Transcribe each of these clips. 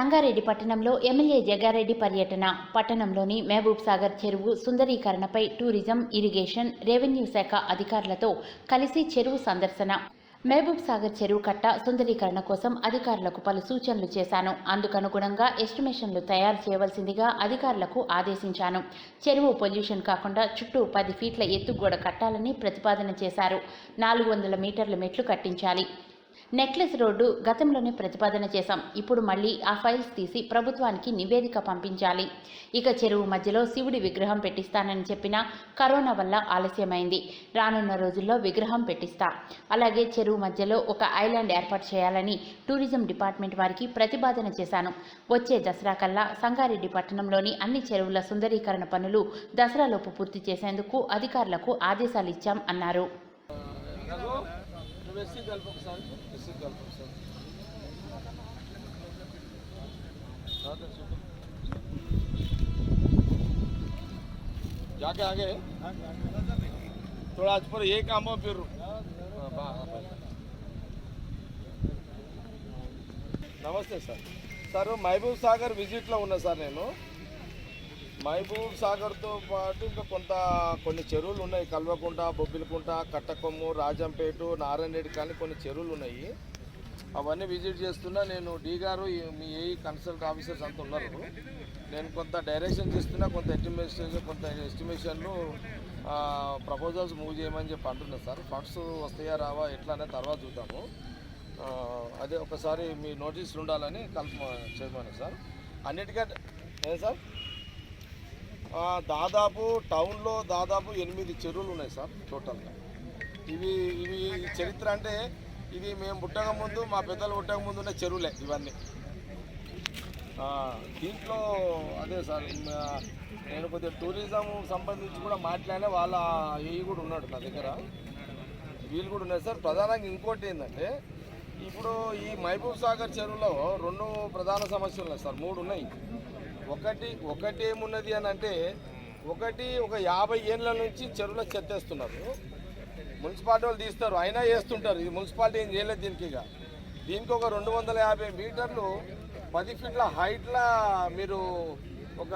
సంగారెడ్డి పట్టణంలో ఎమ్మెల్యే జగారెడ్డి పర్యటన. పట్టణంలోని మహబూబ్ సాగర్ చెరువు సుందరీకరణపై టూరిజం ఇరిగేషన్ రెవెన్యూ శాఖ అధికారులతో కలిసి చెరువు సందర్శన. మహబూబ్ సాగర్ చెరువు కట్ట సుందరీకరణ కోసం అధికారులకు పలు సూచనలు చేశాను. అందుకనుగుణంగా ఎస్టిమేషన్లు తయారు చేయవలసిందిగా అధికారులకు ఆదేశించాను. చెరువు పొల్యూషన్ కాకుండా చుట్టూ పది ఫీట్ల ఎత్తుగోడ కట్టాలని ప్రతిపాదన చేశారు. నాలుగు వందల మీటర్ల మెట్లు కట్టించాలి. నెక్లెస్ రోడ్డు గతంలోనే ప్రతిపాదన చేశాం. ఇప్పుడు మళ్ళీ ఆ ఫైల్స్ తీసి ప్రభుత్వానికి నివేదిక పంపించాలి. ఇక చెరువు మధ్యలో శివుడి విగ్రహం పెట్టిస్తానని చెప్పినా కరోనా వల్ల ఆలస్యమైంది. రానున్న రోజుల్లో విగ్రహం పెట్టిస్తా. అలాగే చెరువు మధ్యలో ఒక ఐలాండ్ ఏర్పాటు చేయాలని టూరిజం డిపార్ట్మెంట్ వారికి ప్రతిపాదన చేశాను. వచ్చే దసరా కల్లా సంగారెడ్డి పట్టణంలోని అన్ని చెరువుల సుందరీకరణ పనులు దసరాలోపు పూర్తి చేసేందుకు అధికారులకు ఆదేశాలు ఇచ్చాం అన్నారు రఘు నువ్వు ఎస్సీ కలుపు ఒకసారి ఎస్సీ కలుపు ఒకసారి రాదా చూడు. जाके आगे थोड़ा आज पर ये काम हो फिर हाँ, बा- बा- నమస్తే సార్ సార్ మహబూబ్ సాగర్ విజిట్లో ఉన్నా సార్ నేను మహబూబ్ సాగర్తో పాటు ఇంకా కొంత కొన్ని చెరువులు ఉన్నాయి కల్వకుంట బొబ్బిలికుంట కట్టకొమ్ము రాజంపేట నారాయణరెడ్డి కానీ కొన్ని చెరువులు ఉన్నాయి అవన్నీ విజిట్ చేస్తున్నా. నేను డీ గారు మీ ఏ కన్సల్ట్ ఆఫీసర్స్ అంతా ఉన్నారు నేను కొంత డైరెక్షన్ చేస్తున్నా కొంత ఎస్టిమేషన్ కొంత ఎస్టిమేషన్లు ప్రపోజల్స్ మూవ్ చేయమని చెప్పి అంటున్నా సార్. ఫండ్స్ వస్తాయా రావా ఎట్లా అనేది తర్వాత చూద్దాము. అదే ఒకసారి మీ నోటీసులు ఉండాలని కన్ఫర్మ్ చేయమని సార్. అన్నిటికంటే ఏం సార్? దాదాపు టౌన్లో దాదాపు ఎనిమిది చెరువులు ఉన్నాయి సార్ టోటల్గా. ఇవి ఇవి చరిత్ర అంటే ఇది మేము పుట్టక ముందు మా పెద్దలు పుట్టక ముందు ఉన్న చెరువులే ఇవన్నీ. దీంట్లో అదే సార్ నేను కొద్దిగా టూరిజం సంబంధించి కూడా మాట్లాడే వాళ్ళ ఏ కూడా ఉన్నాడు నా దగ్గర. వీళ్ళు కూడా ఉన్నారు సార్. ప్రధానంగా ఇంకోటి ఏంటంటే ఇప్పుడు ఈ మహబూబ్ సాగర్ చెరువులో రెండు ప్రధాన సమస్యలు ఉన్నాయి సార్. మూడు ఉన్నాయి. ఒకటి ఒకటి ఏమున్నది అని అంటే ఒకటి ఒక యాభై ఏళ్ళ నుంచి చెరువులో చెత్తేస్తున్నారు. మున్సిపాలిటీ వాళ్ళు తీస్తారు అయినా వేస్తుంటారు ఇది మున్సిపాలిటీ ఏం చేయలేదు దీనికి ఇక. దీనికి ఒక రెండు వందల యాభై మీటర్లు పది ఫీట్ల హైట్లా మీరు ఒక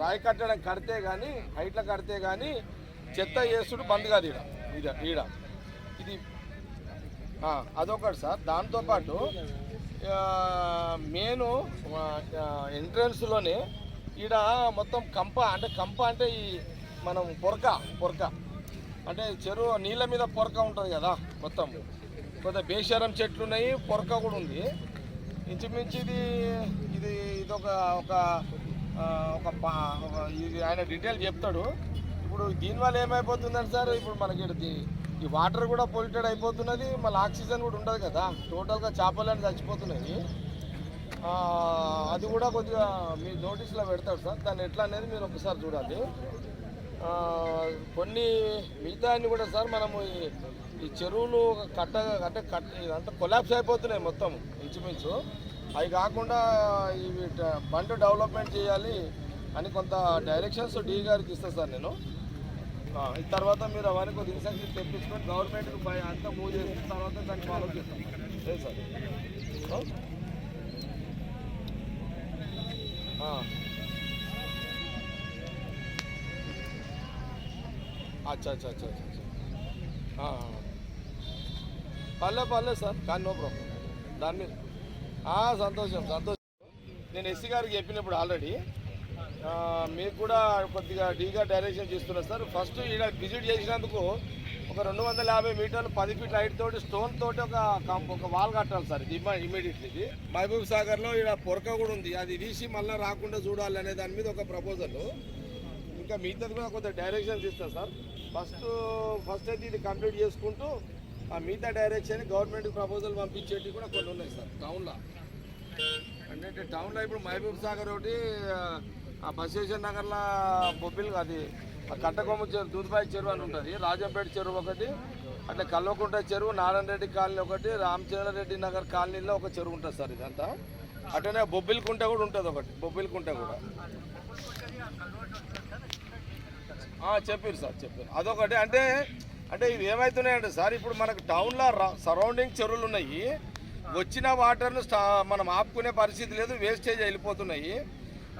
రాయి కట్టడం కడితే కానీ హైట్లో కడితే కానీ చెత్త వేస్తుడు బంద్ కాదు ఈడ. ఈడ ఈడ. ఇది అదొకటి సార్. దాంతోపాటు మెయిన్ ఎంట్రన్స్లోనే ఈడ మొత్తం కంప అంటే కంప అంటే ఈ మనం పొరక పొరక అంటే చెరువు నీళ్ళ మీద పొరక ఉంటుంది కదా మొత్తం. కొంత బేషరం చెట్లు ఉన్నాయి పొరక కూడా ఉంది. ఇంచుమించు ఇది ఇది ఇది ఒక ఒక ఒక ఇది ఆయన డీటెయిల్ చెప్తాడు. ఇప్పుడు దీనివల్ల ఏమైపోతుందంటే సార్ ఇప్పుడు మనకి ఈ వాటర్ కూడా పొల్యూటెడ్ అయిపోతున్నది మళ్ళీ ఆక్సిజన్ కూడా ఉండదు కదా. టోటల్గా చేపలు చచ్చిపోతున్నాయి. అది కూడా కొద్దిగా మీ నోటీస్లో పెడతాడు సార్. దాన్ని ఎట్లా అనేది మీరు ఒకసారి చూడాలి. కొన్ని మిగతా అన్ని కూడా సార్ మనము ఈ- చెరువులు కట్ట అంటే కట్ట ఇదంతా కొలాప్స్ అయిపోతున్నాయి మొత్తం ఇంచుమించు. అవి కాకుండా ఇవి ట- బండ్ డెవలప్మెంట్ చేయాలి అని కొంత డైరెక్షన్స్ డీ గారికి ఇస్తాను సార్ నేను. ఈ తర్వాత మీరు అవన్నీ కొద్ది ఇన్సెక్షన్ తెప్పించుకొని గవర్నమెంట్కి అంతా మూవ్ చేసిన తర్వాత దాన్ని ఫాలో చేస్తాం. లేదు సార్. ఆ? ఆ. అచ్చా అచ్చా అచ్చా. అచ్చా పర్లే పర్లేదు పర్లేదు సార్. కానీ నో ప్రాబ్లం. దాని మీద. సంతోషం సంతోషం. నేను ఎస్సీ గారికి చెప్పినప్పుడు ఆల్రెడీ మీకు కూడా కొద్దిగా డీగా డైరెక్షన్ చేస్తున్నా సార్. ఫస్ట్ ఈడ విజిట్ చేసినందుకు ఒక రెండు వందల యాభై మీటర్లు పది ఫీట్ హైట్ తోటి స్టోన్ తోటి ఒక ఒక వాల్ కట్టాలి సార్. ఇది ఇమీడియట్లీ ఇది. మహబూబ్ సాగర్లో ఈడ పొరక కూడా ఉంది. అది తీసి మళ్ళీ రాకుండా చూడాలి అనే దాని మీద ఒక ప్రపోజల్ ఇంకా మిగతాది కూడా కొంత డైరెక్షన్స్ ఇస్తాను సార్. ఫస్ట్ ఫస్ట్ అయితే ఇది కంప్లీట్ చేసుకుంటూ ఆ మిగతా డైరెక్షన్ గవర్నమెంట్ ప్రపోజల్ పంపించేటివి కూడా కొన్ని ఉన్నాయి సార్. టౌన్లో? అంటే టౌన్లో ఇప్పుడు మహబూబ్ సాగర్ ఒకటి ఆ బసవేశ్వర నగర్లో బొబ్బిల్ అది ఆ కట్టకొమ్మ చెరువు దూదిపాయి చెరువు అని ఉంటుంది రాజంపేట చెరువు ఒకటి అట్లా కల్వకుంట చెరువు నారాయణ రెడ్డి కాలనీ ఒకటి రామచంద్రారెడ్డి నగర్ కాలనీలో ఒక చెరువు ఉంటుంది సార్ ఇదంతా. అట్లనే బొబ్బిలికుంట కూడా ఉంటుంది ఒకటి బొబ్బిలికుంట కూడా. చెప్పారు సార్ చెప్పారు అదొకటి. అంటే అంటే ఇవి ఏమవుతున్నాయంటే సార్ ఇప్పుడు మనకు టౌన్లో సరౌండింగ్ చెరువులు ఉన్నాయి వచ్చిన వాటర్ను మనం ఆపుకునే పరిస్థితి లేదు వేస్టేజ్ వెళ్ళిపోతున్నాయి.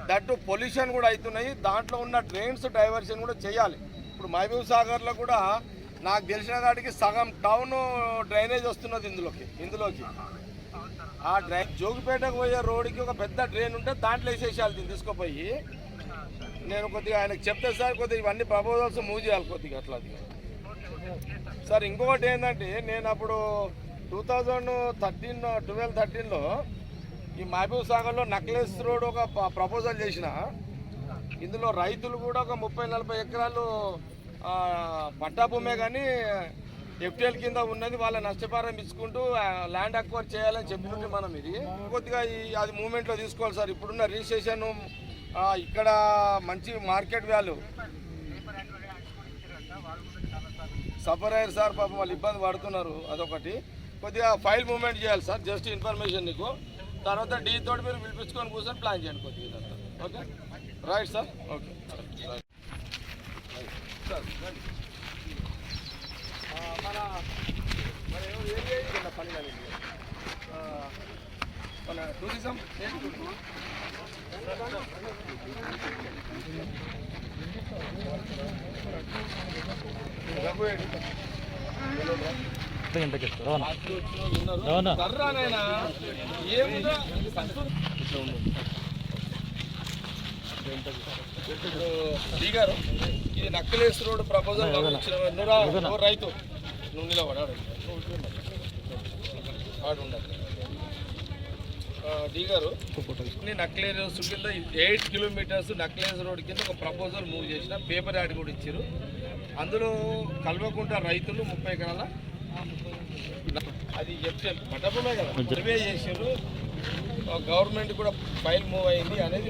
దట్టు పొల్యూషన్ కూడా అవుతున్నాయి. దాంట్లో ఉన్న డ్రైన్స్ డైవర్షన్ కూడా చేయాలి. ఇప్పుడు మహబూబ్ సాగర్లో కూడా నాకు తెలిసిన దాటికి సగం టౌన్ డ్రైనేజ్ వస్తున్నది ఇందులోకి ఇందులోకి. ఆ డ్రై జోగిపేటకు పోయే రోడ్డుకి ఒక పెద్ద డ్రైన్ ఉంటే దాంట్లో వేసేసేయాలి తీసుకుపోయి. నేను కొద్దిగా ఆయనకు చెప్తే సార్ కొద్దిగా ఇవన్నీ ప్రపోజల్స్ మూవ్ చేయాలి కొద్దిగా అట్లా అది. సార్ ఇంకొకటి ఏంటంటే నేను అప్పుడు టూ థౌజండ్ థర్టీన్ ట్వెల్వ్ థర్టీన్లో ఈ మహబూబ్ సాగర్లో నక్లెస్ రోడ్ ఒక ప్రపోజల్ చేసిన. ఇందులో రైతులు కూడా ఒక ముప్పై నలభై ఎకరాలు ఆ, పట్టా భూమే కానీ ఎఫ్టీఎల్ కింద ఉన్నది వాళ్ళ నష్టపరం ఇచ్చుకుంటూ ల్యాండ్ అక్వైర్ చేయాలని చెప్పినట్టు మనం ఇది. కొద్దిగా ఈ అది మూమెంట్లో తీసుకోవాలి సార్. ఇప్పుడున్న రిజిస్ట్రేషన్ ఇక్కడ మంచి మార్కెట్ వాల్యూ సఫర్ అయ్యారు సార్ పాపం వాళ్ళు ఇబ్బంది పడుతున్నారు అదొకటి. కొద్దిగా ఫైల్ మూమెంట్ చేయాలి సార్ జస్ట్ ఇన్ఫర్మేషన్ నీకు. తర్వాత డీ తోటి మీరు పిలిపించుకొని కూర్చొని ప్లాన్ చేయండి కొద్దిగా. Okay? Right sir okay. Sir మన మన టూరిజం దిగారు ఇది నక్కలేస్ రోడ్ ప్రపోజల్ నువ్వు రైతు. నువ్వు నిలబడాడు ఆడు ఉండాలి దిగారు నక్లేస్ కింద ఎయిట్ కిలోమీటర్స్ నక్లేస్ రోడ్ కింద ఒక ప్రపోజల్ మూవ్ చేసిన పేపర్ యాడ్ కూడా ఇచ్చారు. అందులో కల్వకుంట రైతులు ముప్పై ఎకరాల అది చెప్తే పట్టభూమే కదా. సర్వే చేసారు గవర్నమెంట్ కూడా ఫైల్ మూవ్ అయింది అనేది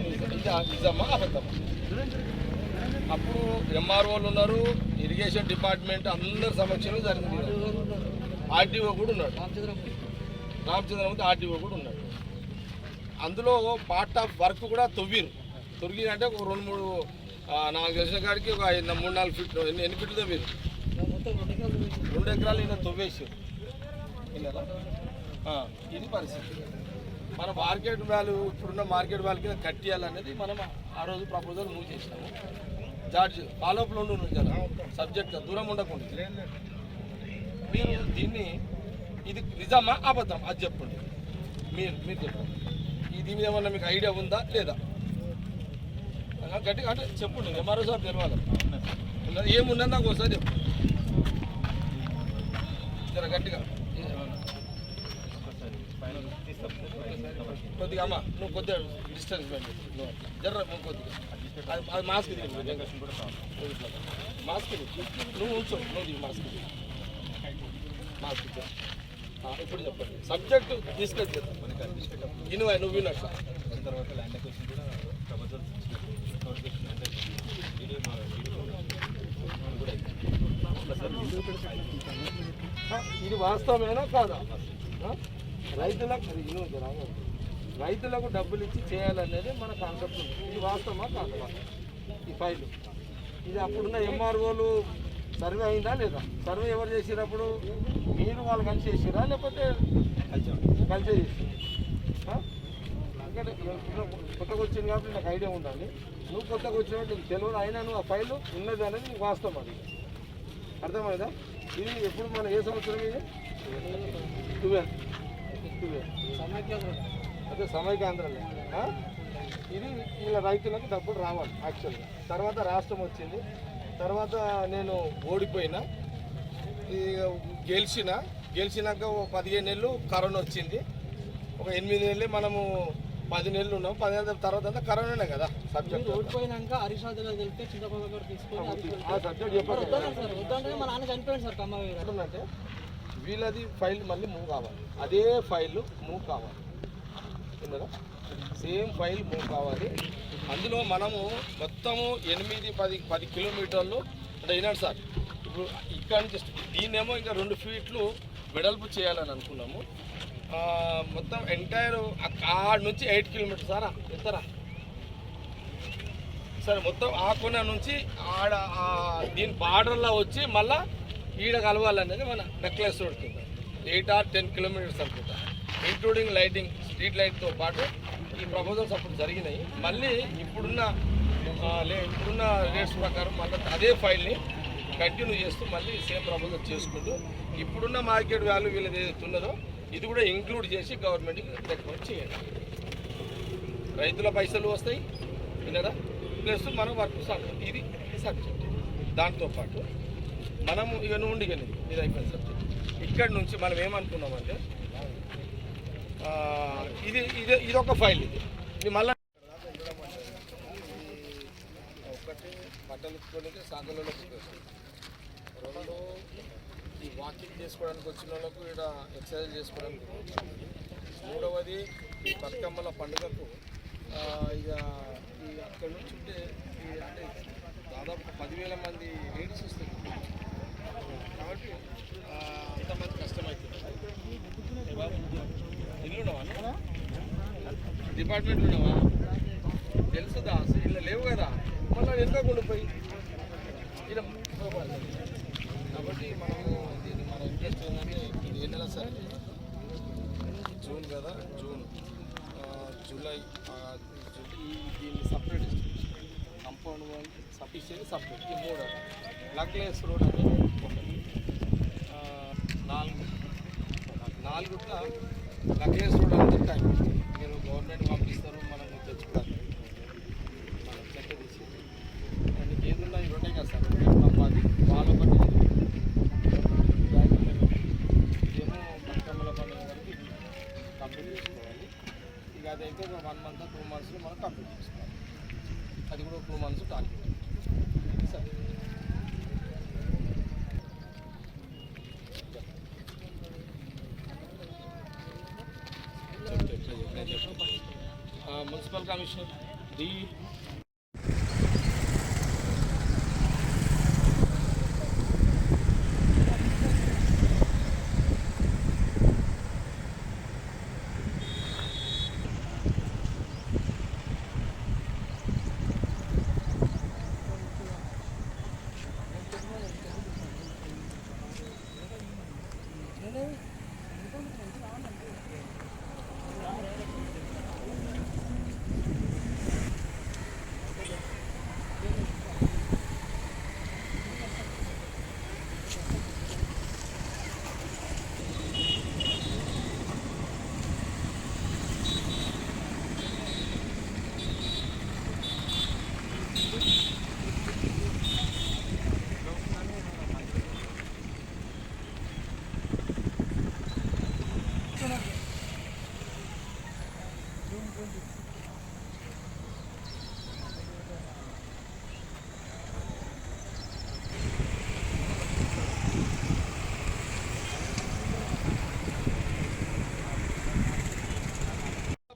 నిజమా అబద్ధమా? అప్పుడు ఎంఆర్ఓలు ఉన్నారు ఇరిగేషన్ డిపార్ట్మెంట్ అందరి సమక్షంలో జరిగింది. ఆర్టీఓ కూడా ఉన్నాడు. రామచంద్రమూర్తి ఆర్టీఓ కూడా ఉన్నాడు. అందులో పార్ట్ ఆఫ్ వర్క్ కూడా తొవ్విరు. తొరిగి అంటే ఒక రెండు మూడు నాకు తెలిసిన కాడికి ఒక ఐదు మూడు నాలుగు ఫీట్లు ఎన్ని ఎన్ని ఫీట్లు తవ్విరు? రెండు ఎకరాలు ఈయన తొవ్వేసారు. ఇది పరిస్థితి. మన మార్కెట్ వాల్యూ ఇప్పుడున్న మార్కెట్ వాల్యూ కింద కట్టియాలనేది మనం ఆ రోజు ప్రపోజల్ మూవ్ చేసినాము. జార్జ్ ఫాలోఅప్లో ఉండు కదా సబ్జెక్ట్ దూరం ఉండకుండా. మీరు దీన్ని ఇది నిజమా అబద్ధం అది చెప్పండి. మీరు మీరు చెప్పండి. దీని మీద ఏమన్నా మీకు ఐడియా ఉందా? లేదా? గట్టిగా అంటే చెప్పండి ఎంఆర్ఓ సార్ తెలియాలి ఏమున్నది నాకు ఒకసారి చెప్పు. జర గట్టిగా. కొద్దిగా అమ్మ నువ్వు కొద్దిగా డిస్టెన్స్ పెట్టు జర్ర నువ్వు కొద్దిగా. అది అది మాస్క్ తీయండి మాస్క్ నువ్వు ఉంచు. నువ్వు మాస్క్ మాస్క్ ఇప్పుడు చెప్పండి. సబ్జెక్ట్ డిస్కస్ చేద్దాం నువ్వు తర్వాత ల్యాండ్ కూడా ఇది వాస్తవమేనా కాదా రైతులకు రైతులకు డబ్బులు ఇచ్చి చేయాలనేది మన కాన్సెప్ట్ ఉంది. ఇది వాస్తవమా కాదా? ఈ ఫైల్ ఇది అప్పుడున్న ఎంఆర్ఓలు సర్వే అయిందా లేదా? సర్వే ఎవరు చేసినప్పుడు మీరు వాళ్ళు కలిసి చేసిరా లేకపోతే కలిసి ఎందుకంటే కొత్తగా వచ్చింది కాబట్టి నాకు ఐడియా ఉండాలి. నువ్వు కొత్తగా వచ్చినట్టు నీకు తెలియదు అయినా నువ్వు ఆ ఫైల్ ఉన్నది అనేది నీకు వాస్తవం అది. అర్థమైందా? ఇది ఎప్పుడు మన ఏ సంవత్సరం ఇది? ట్వెల్వ్ ట్వెల్వ్ అదే సమైకాంధ్రలో ఇది ఇలా రైతులకు డబ్బులు రావాలి యాక్చువల్గా తర్వాత రాష్ట్రం వచ్చింది. తర్వాత నేను ఓడిపోయినా గెలిచిన గెలిచినాక ఓ పదిహేను నెలలు కరోనా వచ్చింది. ఒక ఎనిమిది నెలలు మనము పది నెలలు ఉన్నాం పది నెలల తర్వాత అంతా కరోనానే కదా సబ్జెక్ట్ ఓడిపోయినాక తీసుకొని ఆ సబ్జెక్ట్ చెప్పాలి వద్దన్నారు సార్ వద్దంటే మా నాన్న చనిపోయాడు సార్ కమ్మ ఎట్లుందంటే వీళ్ళది ఫైల్ మళ్ళీ మూవ్ కావాలి. అదే ఫైల్ మూవ్ కావాలి. విన్నారా? సేమ్ ఫైల్ మూవ్ కావాలి. అందులో మనము మొత్తము ఎనిమిది పది పది కిలోమీటర్లు అంటే అయినాడు సార్ ఇప్పుడు ఇక్కడ నుంచి దీన్నేమో ఇంకా రెండు ఫీట్లు వెడల్పు చేయాలని అనుకున్నాము. మొత్తం ఎంటైర్ ఆడ నుంచి ఎయిట్ కిలోమీటర్స్ సారా ఎంతరా సరే మొత్తం ఆ కొన నుంచి ఆడ దీని బార్డర్లో వచ్చి మళ్ళా ఈడ కలవాలనేది మన నెక్లెస్ రోడ్ కింద. ఎయిట్ ఆర్ టెన్ కిలోమీటర్స్ అనుకుంటా. ఇంక్లూడింగ్ లైటింగ్ స్ట్రీట్ లైట్తో పాటు ఈ ప్రపోజల్స్ అప్పుడు జరిగినాయి. మళ్ళీ ఇప్పుడున్న లే ఇప్పుడున్న రేట్స్ ప్రకారం మళ్ళీ అదే ఫైల్ని కంటిన్యూ చేస్తూ మళ్ళీ సేమ్ ప్రపోజల్ చేసుకుంటూ ఇప్పుడున్న మార్కెట్ వాల్యూ వీళ్ళది ఏదైతే ఉన్నదో ఇది కూడా ఇంక్లూడ్ చేసి గవర్నమెంట్కి రికమెండ్ చేయండి. రైతుల పైసలు వస్తాయి వినరా? ప్లస్ మనం వర్క్ సబ్జెక్ట్ ఇది సబ్జెక్ట్ దాంతోపాటు మనము ఇక నుండి ఇక ఇది అయిపోయిన సబ్జెక్ట్ ఇక్కడ నుంచి మనం ఏమనుకున్నామంటే ఇది ఇది ఇది ఒక ఫైల్ ఇది. ఇది మళ్ళీ ఒకటి బట్టలు ఉత్తుకోనికి రెండు ఈ వాకింగ్ చేసుకోవడానికి వచ్చిన వాళ్ళకు ఇక్కడ ఎక్సర్సైజ్ చేసుకోవడానికి మూడవది ఈ బతుకమ్మల పండుగకు ఇక ఈ అక్కడ నుంచి ఉంటే అంటే దాదాపు పదివేల మంది లేడీస్ వస్తుంది కాబట్టి అంతమంది కష్టమవుతుంది. బాబు ఇల్లు ఉన్నావా? డిపార్ట్మెంట్ ఉన్నావా తెలుసుదా అసలు ఇలా లేవు కదా. మళ్ళీ ఎంత ఉండిపోయి ఇలా కాబట్టి మనము ఇంట్రెస్ట్ ఏంటంటే ఇది ఏ నెల సార్ జూన్ కదా జూన్ జూలై దీన్ని separate compound one sufficient separate ఈ మూడు లక్లేస్ రోడ్ అనేది ఒకటి నాలుగు లక్లేస్ రోడ్ అనేది టైం మీరు గవర్నమెంట్ పంపిస్తారు మనం తెచ్చుకోవాలి మనం చెక్క తీసి అండ్ ఏదున్నా ఈ రెండే కదా సార్ పంపాలి వాళ్ళు ఒకటి ఇదేమో బతుకమ్మల పండుగ వరకు ఇది కంప్లీట్ చేసుకోవాలి ఇక అదైతే ఒక వన్ మంత్ టూ మంత్స్లో మనం కంప్లీట్ చేసుకోవాలి అది కూడా టూ మంత్స్ టార్గెట్ సరే మున్సిపల్ కమిషనర్ డి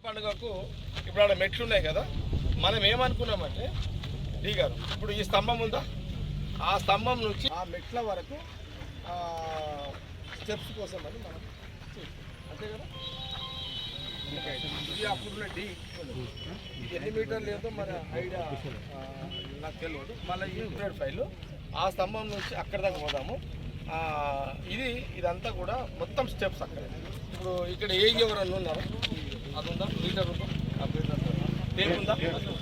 పండుగకు ఇప్పుడు ఆడ మెట్లు ఉన్నాయి కదా మనం ఏమనుకున్నామంటే డీ గారు ఇప్పుడు ఈ స్తంభం ఉందా? ఆ స్తంభం నుంచి ఆ మెట్ల వరకు స్టెప్స్ కోసం అని మనం అంతే కదా? ఇది అప్పుడు డి ఎన్ని మీటర్లు లేదో మన ఐడియా నాకు తెలియదు. మళ్ళీ ఈ ఇంప్రెడ్ ఫైల్ ఆ స్తంభం నుంచి అక్కడ దాకా పోదాము. ఇది ఇదంతా కూడా మొత్తం స్టెప్స్ అక్కడ. ఇప్పుడు ఇక్కడ ఏ ఎవరన్నా ఉన్నారా? అది ఉందా మీటర్ ఉందా? టేప్ ఉందా?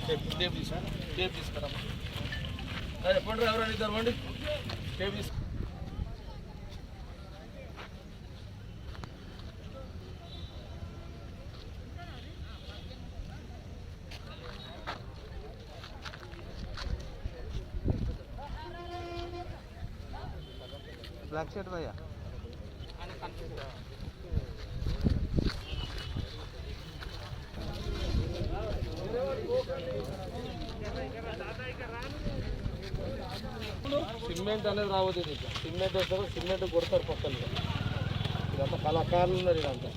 టేప్ టేప్ తీసుకురా టేప్ తీసుకురా అదే ఎవరైనా ఇద్దరు రండి టేప్ తీసుకు బ్లాక్ షర్ట్ భయ్యా సిమెంట్ అనేది రావద్దు ఇది సిమెంట్ వేస్తారు సిమెంట్ కొడతారు పక్కన. ఇదంతా కళాకారులు ఉన్నారు ఇదంతా.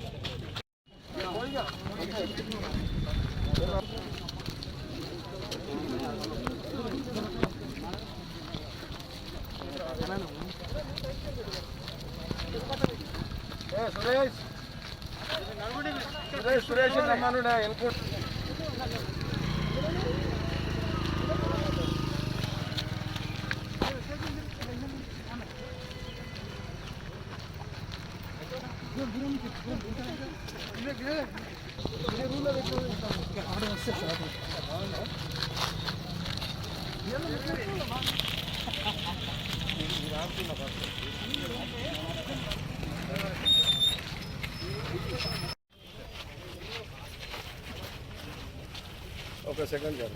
సురేష్. సురేష్ సురేష్ రమ్మను ఎన్కో ఒక సెకండ్ గారు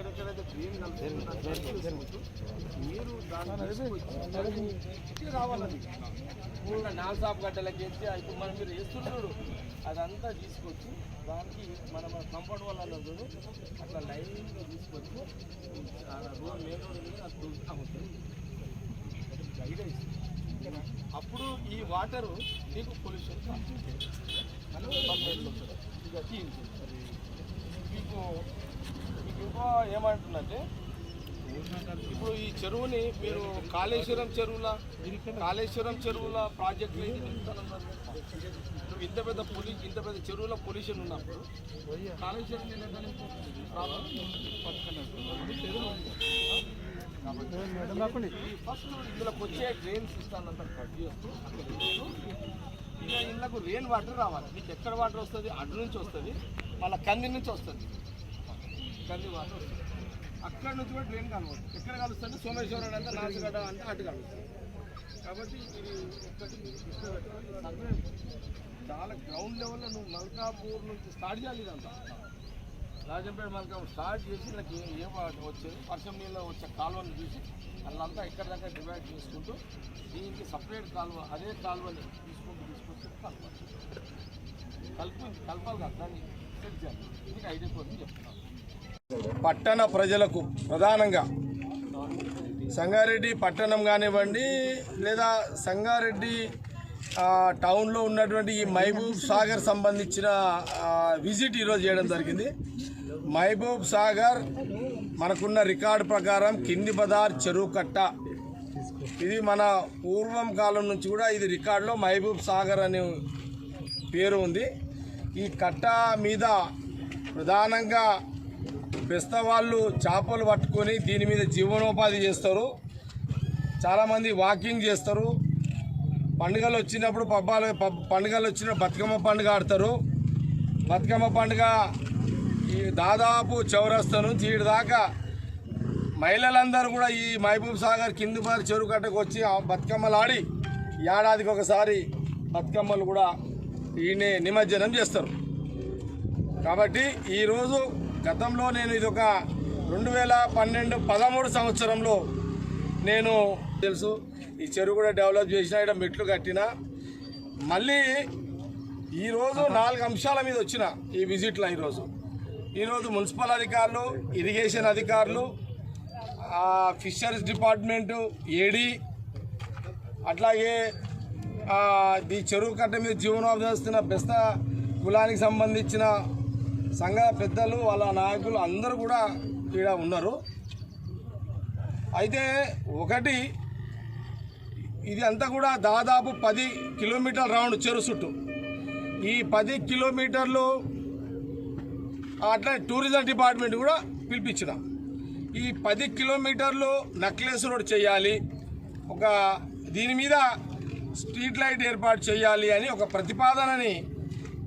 ఎక్కడెక్కడైతే డ్రైన్ కలుపుతుందో మీరు దాన్ని రావాలని ఇంకా నాలుగు గడ్డలకి వేసి ఇప్పుడు మనం మీరు వేస్తున్నాడు అదంతా తీసుకొచ్చి దానికి మన కంపౌండ్ వాళ్ళ చూడు అట్లా లైన్గా తీసుకొచ్చి ఆ రోడ్ మెయిన్ రోడ్ మీద అది దొరుకుతా గైడ్ అప్పుడు ఈ వాటరు మీకు పొల్యూషన్ ఇక మీకు మీకు ఏమంటుందంటే ఇప్పుడు ఈ చెరువుని మీరు కాళేశ్వరం చెరువుల కాళేశ్వరం చెరువుల ప్రాజెక్టులు ఇప్పుడు ఇంత పెద్ద పొలి ఇంత పెద్ద చెరువుల పొల్యూషన్ ఉన్నప్పుడు కాళేశ్వరం ఫస్ట్ ఇందులోకి వచ్చే డ్రైన్ సిస్టమ్ కట్ చేస్తూ ఇక ఇళ్ళకు రెయిన్ వాటర్ రావాలి. మీకు ఎక్కడ వాటర్ వస్తుంది అటు నుంచి వస్తుంది మళ్ళీ కంది నుంచి వస్తుంది కంది వాటర్ వస్తుంది. అక్కడ నుంచి కూడా డ్రైన్ కలవదు. ఎక్కడ కలుస్తుంది? సోమేశ్వరం అంటే నాచుగడ్డ అంటే అటు కలుస్తుంది. కాబట్టి ఇది ఒక్కటి చాలా గ్రౌండ్ లెవెల్లో నువ్వు మల్కాపూర్ నుంచి స్టార్ట్ చేయాలి ఇదంతా. రాజంపేట మల్కాపూర్ స్టార్ట్ చేసి నాకు ఏం వచ్చేది వర్షం నీళ్ళు వచ్చే కాలువను చూసి వాళ్ళంతా ఎక్కడ దాకా డివైడ్ చేసుకుంటూ దీనికి సపరేట్ కాలువ అదే కాలువని తీసుకుంటూ తీసుకొచ్చి కలపాలి. కలిపి కలపాలి కదా దాన్ని సెట్ చేయాలి. ఇది ఐడియా కోసం చెప్తున్నాను. పట్టణ ప్రజలకు ప్రధానంగా సంగారెడ్డి పట్టణం కానివ్వండి లేదా సంగారెడ్డి టౌన్లో ఉన్నటువంటి ఈ మహబూబ్ సాగర్ సంబంధించిన విజిట్ ఈరోజు చేయడం జరిగింది. మహబూబ్ సాగర్ మనకున్న రికార్డు ప్రకారం కింది బదార్ చెరువు కట్ట. ఇది మన పూర్వం కాలం నుంచి కూడా ఇది రికార్డులో మహబూబ్ సాగర్ అనే పేరు ఉంది. ఈ కట్ట మీద ప్రధానంగా బెస్తవాళ్ళు చేపలు పట్టుకొని దీని మీద జీవనోపాధి చేస్తారు. చాలామంది వాకింగ్ చేస్తారు. పండుగలు వచ్చినప్పుడు పబ్బాలు పబ్- పండుగలు వచ్చిన బతుకమ్మ పండుగ ఆడతారు. బతుకమ్మ పండుగ ఈ దాదాపు చౌరస్తా నుంచి ఈడు దాకా మహిళలందరూ కూడా ఈ మహబూబ్ సాగర్ కింది చెరువు కట్టకు వచ్చి బతుకమ్మలు ఆడి ఏడాదికి ఒకసారి బతుకమ్మలు కూడా ఈయనే నిమజ్జనం చేస్తారు. కాబట్టి ఈరోజు గతంలో నేను ఇది ఒక రెండు వేల పన్నెండు పదమూడు సంవత్సరంలో నేను తెలుసు ఈ చెరువు కూడా డెవలప్ చేసిన ఇక్కడ మెట్లు కట్టిన. మళ్ళీ ఈరోజు నాలుగు అంశాల మీద వచ్చిన ఈ విజిట్లో ఈరోజు. ఈరోజు మున్సిపల్ అధికారులు ఇరిగేషన్ అధికారులు ఫిషరీస్ డిపార్ట్మెంటు ఏడీ అట్లాగే ఈ చెరువు కట్ట మీద జీవనోపాధి బెస్త కులానికి సంబంధించిన సంఘ పెద్దలు వాళ్ళ నాయకులు అందరూ కూడా ఇక్కడ ఉన్నారు. అయితే ఒకటి ఇది అంతా కూడా దాదాపు పది కిలోమీటర్ రౌండ్ చెరు చుట్టూ. ఈ పది కిలోమీటర్లు అట్లా టూరిజం డిపార్ట్మెంట్ కూడా పిలిపించిన. ఈ పది కిలోమీటర్లు నక్లెస్ రోడ్ చేయాలి ఒక దీని మీద స్ట్రీట్ లైట్ ఏర్పాటు చేయాలి అని ఒక ప్రతిపాదనని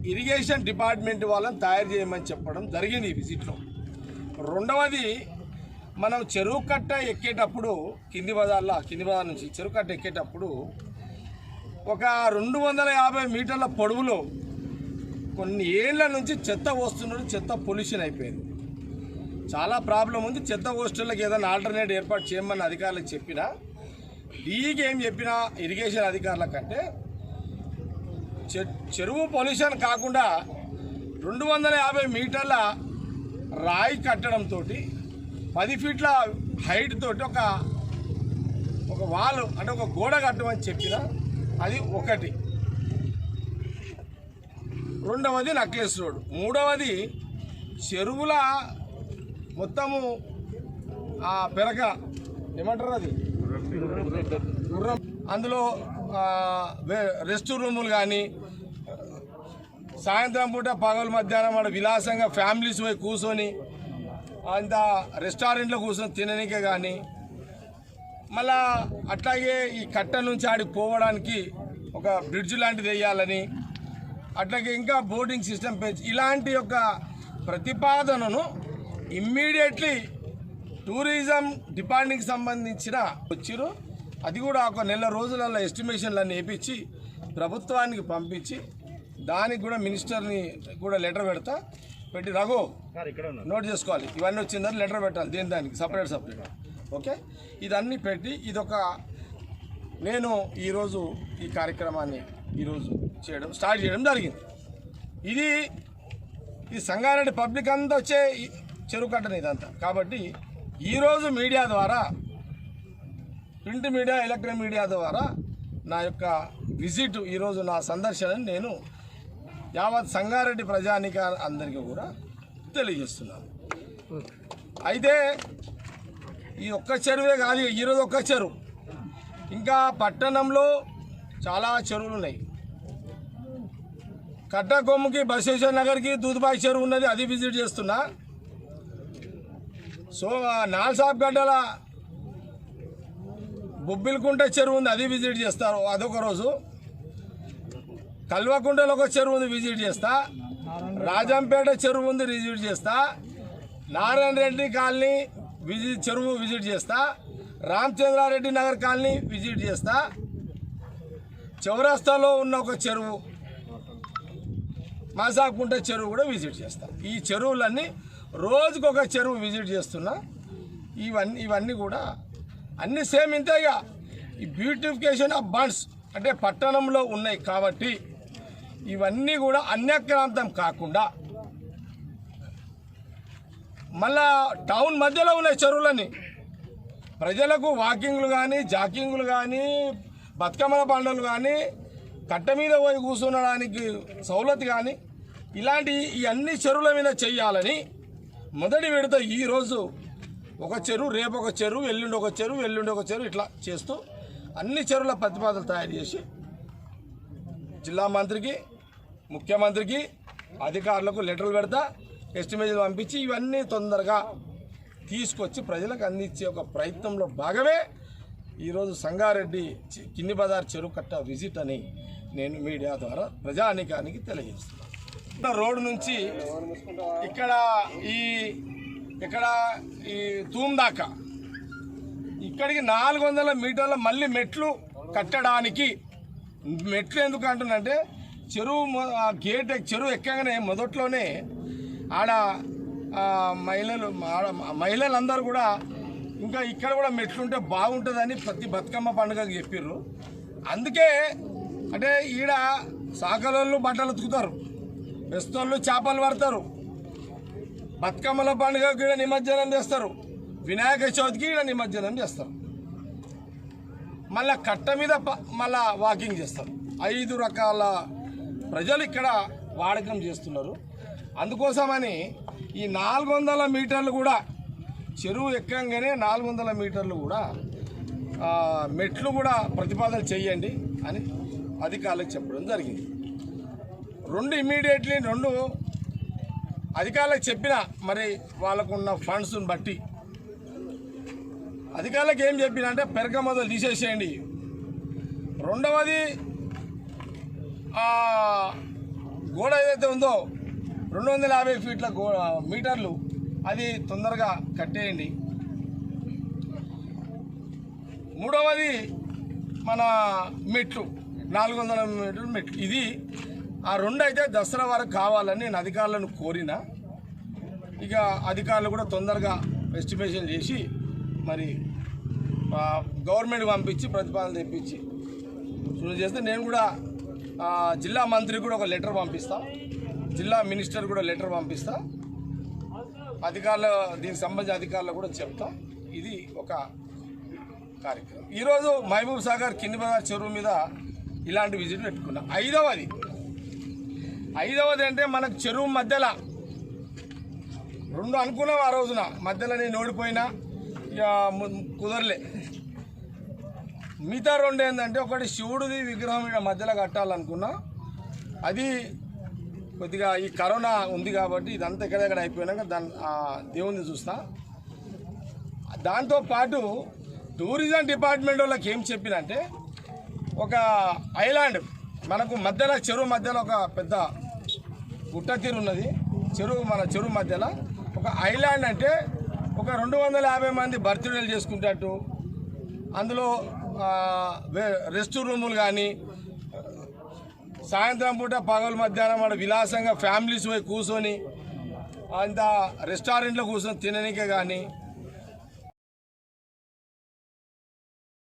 ఇరిగేషన్ డిపార్ట్మెంట్ వాళ్ళని తయారు చేయమని చెప్పడం జరిగింది ఈ విజిట్లో. రెండవది మనం చెరువు కట్ట ఎక్కేటప్పుడు కింది బజార్లో కింది బజార్ నుంచి చెరువు కట్ట ఎక్కేటప్పుడు ఒక రెండు వందల యాభై మీటర్ల పొడవులో కొన్ని ఏళ్ళ నుంచి చెత్త వస్తున్నది చెత్త పొల్యూషన్ అయిపోయింది. చాలా ప్రాబ్లం ఉంది చెత్త హోస్టళ్ళకి ఏదైనా ఆల్టర్నేట్ ఏర్పాటు చేయమని అధికారులకు చెప్పినా డీకి ఏం చెప్పినా ఇరిగేషన్ అధికారుల కంటే చెరువు పొల్యూషన్ కాకుండా రెండు వందల యాభై మీటర్ల రాయి కట్టడంతో పది ఫీట్ల హైట్ తోటి ఒక ఒక వాల్ అంటే ఒక గోడ కట్టమని చెప్పిన అది ఒకటి. రెండవది నక్లెస్ రోడ్ మూడవది చెరువుల మొత్తము ఆ పెరక ఏమంటారు అది? అందులో రెస్ట్ రూములు కానీ సాయంత్రం పూట పగలు మధ్యాహ్నం ఆడ విలాసంగా ఫ్యామిలీస్ పోయి కూర్చొని అంత రెస్టారెంట్లో కూర్చొని తిననికే కానీ మళ్ళా అట్లాగే ఈ కట్ట నుంచి ఆడికి పోవడానికి ఒక బ్రిడ్జ్ లాంటిది వేయాలని అట్లాగే ఇంకా బోర్డింగ్ సిస్టమ్ పెంచి ఇలాంటి యొక్క ప్రతిపాదనను ఇమ్మీడియట్లీ టూరిజం డిపార్ట్మెంట్కి సంబంధించిన వచ్చిరు అది కూడా ఒక నెల రోజులలో ఎస్టిమేషన్లన్నీ వేపించి ప్రభుత్వానికి పంపించి దానికి కూడా మినిస్టర్ని కూడా లెటర్ పెడతా. పెట్టి రఘు నోట్ చేసుకోవాలి. ఇవన్నీ వచ్చిందని లెటర్ పెట్టాలి దేని దానికి? Separate separate. ఓకే? ఇదన్నీ పెట్టి ఇదొక నేను ఈరోజు ఈ కార్యక్రమాన్ని ఈరోజు చేయడం స్టార్ట్ చేయడం జరిగింది. ఇది ఈ సంగారెడ్డి పబ్లిక్ అంతా వచ్చే చెరువు కట్టని ఇదంతా. కాబట్టి ఈరోజు మీడియా ద్వారా ప్రింట్ మీడియా ఎలక్ట్రానిక్ మీడియా ద్వారా నా యొక్క విజిట్ ఈరోజు నా సందర్శనని నేను యావత్ సంగారెడ్డి ప్రజానిక అందరికీ కూడా తెలియజేస్తున్నాను. అయితే ఈ ఒక్క చెరువే కాదు ఈరోజు ఒక్క చెరువు. ఇంకా పట్టణంలో చాలా చెరువులు ఉన్నాయి. కట్టకొమ్ముకి బసేశ్వర నగర్కి దూదుబాయి చెరువు ఉన్నది అది విజిట్ చేస్తున్నా. సో నాల్సాబ్ గడ్డల బొబ్బిలికుంట చెరువు ఉంది అది విజిట్ చేస్తారు. అదొక రోజు. కల్వకుంటలో ఒక చెరువు ఉంది విజిట్ చేస్తా. రాజంపేట చెరువు ఉంది విజిట్ చేస్తా. నారాయణ రెడ్డి కాలనీ విజిట్ చెరువు విజిట్ చేస్తా. రామచంద్రారెడ్డి నగర్ కాలనీ విజిట్ చేస్తా. చౌరస్తాలో ఉన్న ఒక చెరువు మాసాకుంట చెరువు కూడా విజిట్ చేస్తా. ఈ చెరువులన్నీ రోజుకొక చెరువు విజిట్ చేస్తున్నా. ఇవన్నీ ఇవన్నీ కూడా అన్ని సేమ్ ఇంతేగా ఈ బ్యూటిఫికేషన్ ఆఫ్ బండ్స్ అంటే పట్టణంలో ఉన్నాయి కాబట్టి ఇవన్నీ కూడా అన్యక్రాంతం కాకుండా మళ్ళా టౌన్ మధ్యలో ఉన్నాయి చెరువులన్నీ. ప్రజలకు వాకింగ్లు కానీ జాకింగ్లు కానీ బతుకమ్మల పండుగలు కానీ కట్ట మీద పోయి కూర్చునడానికి సౌలత్ కానీ ఇలాంటి ఈ అన్ని చెరువుల మీద చెయ్యాలని మొదటి విడత ఈరోజు ఒక చెరువు రేపు ఒక చెరువు ఎల్లుండి ఒక చెరువు ఎల్లుండి ఒక చెరువు ఇట్లా చేస్తూ అన్ని చెరువుల ప్రతిపాదనలు తయారు చేసి జిల్లా మంత్రికి ముఖ్యమంత్రికి అధికారులకు లెటర్లు పెడతా ఎస్టిమేషన్ పంపించి ఇవన్నీ తొందరగా తీసుకొచ్చి ప్రజలకు అందించే ఒక ప్రయత్నంలో భాగమే ఈరోజు సంగారెడ్డి కిన్ని బజార్ చెరువు కట్ట విజిట్ అని నేను మీడియా ద్వారా ప్రజానికానికి తెలియజేస్తున్నాను. రోడ్డు నుంచి ఇక్కడ ఈ ఇక్కడ ఈ తూమ్ దాకా. ఇక్కడికి నాలుగు వందల మీటర్ల మళ్ళీ మెట్లు కట్టడానికి మెట్లు ఎందుకు అంటున్నంటే చెరువు మొ- ఆ గేట్ చెరువు ఎక్కగానే మొదట్లోనే ఆడ మహిళలు ఆడ మహిళలందరూ కూడా ఇంకా ఇక్కడ కూడా మెట్లుంటే బాగుంటుందని ప్రతి బతుకమ్మ పండుగకి చెప్పిర్రు. అందుకే అంటే ఈడ సాకలోళ్ళు బట్టలు ఉతుకుతారు వెస్తోళ్ళు చేపలు పడతారు. బతుకమ్మల పండుగ కూడా నిమజ్జనం చేస్తారు. వినాయక చవితికి ఈడ నిమజ్జనం చేస్తారు. మళ్ళా కట్ట మీద ప- మళ్ళా వాకింగ్ చేస్తారు. ఐదు రకాల ప్రజలు ఇక్కడ వాడకం చేస్తున్నారు. అందుకోసమని ఈ నాలుగు వందల మీటర్లు కూడా చెరువు ఎక్కంగానే నాలుగు వందల మీటర్లు కూడా మెట్లు కూడా ప్రతిపాదన చేయండి అని అధికారులకు చెప్పడం జరిగింది. రెండు ఇమీడియట్లీ రెండు అధికారులకు చెప్పిన మరి వాళ్ళకున్న ఫండ్స్ని బట్టి. అధికారులకు ఏం చెప్పిన అంటే పెరక మొదలు తీసేసేయండి. రెండవది గోడ ఏదైతే ఉందో రెండు వందల యాభై ఫీట్ల గో మీటర్లు అది తొందరగా కట్టేయండి. మూడవది మన మెట్లు నాలుగు వందల మీటర్లు మెట్లు. ఇది ఆ రెండు అయితే దసరా వరకు కావాలని నేను అధికారులను కోరిన. ఇక అధికారులు కూడా తొందరగా ఎస్టిమేషన్ చేసి మరి గవర్నమెంట్ పంపించి ప్రతిపాదన తెప్పించి చేస్తే నేను కూడా జిల్లా మంత్రికి కూడా ఒక లెటర్ పంపిస్తా. జిల్లా మినిస్టర్ కూడా లెటర్ పంపిస్తా. అధికారులు దీనికి సంబంధించిన అధికారులు కూడా చెప్తాం. ఇది ఒక కార్యక్రమం. ఈరోజు మహబూబ్ సాగర్ కింది బజార్ చెరువు మీద ఇలాంటి విజిట్ పెట్టుకున్నాం. ఐదవది ఐదవది అంటే మనకు చెరువు మధ్యలో. రెండు అనుకున్నాం ఆ రోజున. మధ్యలో నేను ఓడిపోయినా ఇక కుదరలే. మిగతా రెండు ఏంటంటే ఒకటి శివుడిది విగ్రహం ఇక్కడ మధ్యలో కట్టాలనుకున్నా. అది కొద్దిగా ఈ కరోనా ఉంది కాబట్టి ఇదంతా ఎక్కడెక్కడ అయిపోయినాక దాని ఆ దేవుణ్ణి చూస్తా. దాంతో పాటు టూరిజం డిపార్ట్మెంట్ వాళ్ళకి ఏం చెప్పినంటే ఒక ఐలాండ్ మనకు మధ్యలో చెరువు మధ్యలో ఒక పెద్ద గుట్ట తీరు ఉన్నది. చెరువు మన చెరువు మధ్యలో. ఒక ఐలాండ్ అంటే ఒక రెండు వందల యాభై మంది బర్త్డేలు చేసుకుంటట్టు అందులో వే- రెస్ట్ రూములు కానీ సాయంత్రం పూట పగలు మధ్యాహ్నం ఆడ విలాసంగా ఫ్యామిలీస్ పోయి కూర్చొని అంత రెస్టారెంట్లో కూర్చొని తిననికే కానీ